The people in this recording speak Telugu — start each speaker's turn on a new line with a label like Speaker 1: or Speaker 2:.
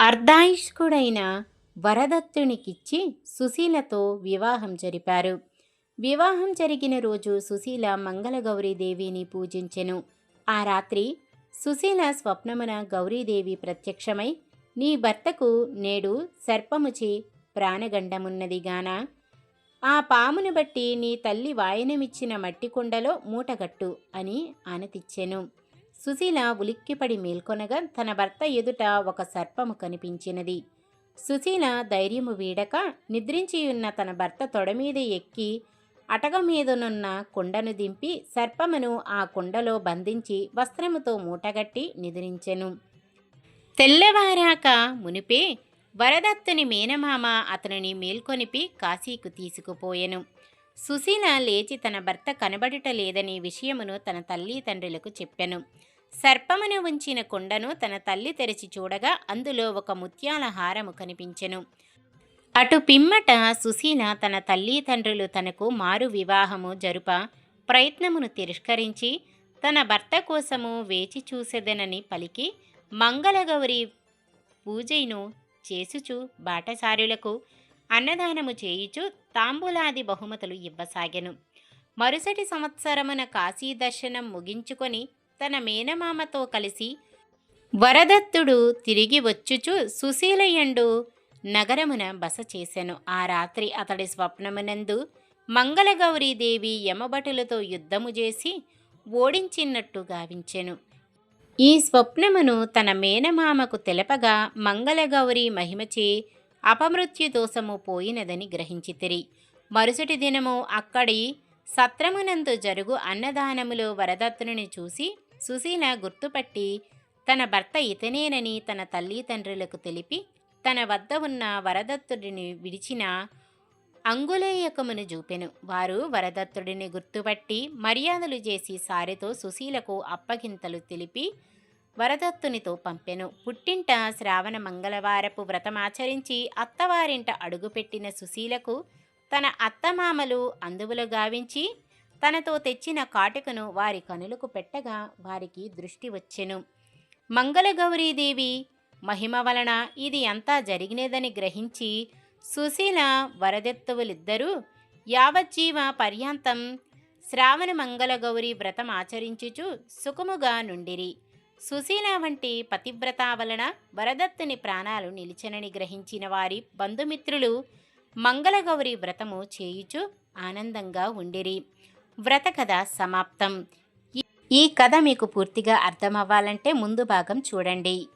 Speaker 1: అర్ధాయుష్కుడైన వరదత్తునికిచ్చి సుశీలతో వివాహం జరిపారు. వివాహం జరిగిన రోజు సుశీల మంగళగౌరీదేవిని పూజించెను. ఆ రాత్రి సుశీల స్వప్నమున గౌరీదేవి ప్రత్యక్షమై నీ భర్తకు నేడు సర్పముచి ప్రాణగండమున్నదిగాన ఆ పామును బట్టి నీ తల్లి వాయనమిచ్చిన మట్టికుండలో మూటగట్టు అని ఆనతిచ్చెను. సుశీల ఉలిక్కిపడి మేల్కొనగా తన భర్త ఎదుట ఒక సర్పము కనిపించినది. సుశీల ధైర్యము వీడక నిద్రించియున్న తన భర్త తొడమీద ఎక్కి అటక మీదనున్న కుండను దింపి సర్పమును ఆ కుండలో బంధించి వస్త్రముతో మూటగట్టి నిద్రించెను. తెల్లవారాక మునిపే వరదత్తుని మేనమామ అతనిని మేల్కొనిపి కాశీకు తీసుకుపోయెను. సుశీల లేచి తన భర్త కనబడుట లేదని విషయమును తన తల్లి తండ్రులకు చెప్పెను. సర్పమును ఉంచిన కుండను తన తల్లి తెరిచి చూడగా అందులో ఒక ముత్యాల హారము కనిపించెను. అటు పిమ్మట సుశీల తన తల్లి తండ్రులు తనకు మారు వివాహము జరుప ప్రయత్నమును తిరస్కరించి తన భర్త కోసము వేచి చూసేదనని పలికి మంగళగౌరి పూజను చేసుచు బాటసారులకు అన్నదానము చేయుచు తాంబూలాది బహుమతులు ఇవ్వసాగెను. మరుసటి సంవత్సరమున కాశీ దర్శనం ముగించుకొని తన మేనమామతో కలిసి వరదత్తుడు తిరిగి వచ్చుచు సుశీలయండు నగరమున బస చేశాను ఆ రాత్రి అతడి స్వప్నమునందు మంగళగౌరీదేవి యమభటులతో యుద్ధము చేసి ఓడించినట్టు గావించెను. ఈ స్వప్నమును తన మేనమామకు తెలపగా మంగళగౌరి మహిమచే అపమృత్యు దోషము పోయినదని గ్రహించితిరి. మరుసటి దినము అక్కడి సత్రమునందు జరుగు అన్నదానములో వరదత్తుని చూసి సుశీల గుర్తుపట్టి తన భర్త ఇతనేనని తన తల్లి తండ్రులకు తెలిపి తన వద్ద ఉన్న వరదత్తుడిని విడిచిన అంగులేయకమును చూపెను. వారు వరదత్తుడిని గుర్తుపట్టి మర్యాదలు చేసి సారెతో సుశీలకు అప్పగింతలు తెలిపి వరదత్తునితో పంపెను. పుట్టింట శ్రావణ మంగళవారపు వ్రతమాచరించి అత్తవారింట అడుగుపెట్టిన సుశీలకు తన అత్తమామలు అందువులు గావించి తనతో తెచ్చిన కాటుకను వారి కనులకు పెట్టగా వారికి దృష్టి వచ్చెను. మంగళగౌరీదేవి మహిమ వలన ఇది అంతా జరిగినదని గ్రహించి సుశీల వరదెత్తువులిద్దరూ యావజ్జీవ పర్యాంతం శ్రావణ మంగళగౌరి వ్రతం ఆచరించుచు సుఖముగా నుండిరి. సుశీల వంటి పతివ్రత వలన వరదత్తుని ప్రాణాలు నిలిచనని గ్రహించిన వారి బంధుమిత్రులు మంగళగౌరి వ్రతము చేయుచు ఆనందంగా ఉండిరి. వ్రత కథ సమాప్తం. ఈ- కథ మీకు పూర్తిగా అర్థమవ్వాలంటే ముందు భాగం చూడండి.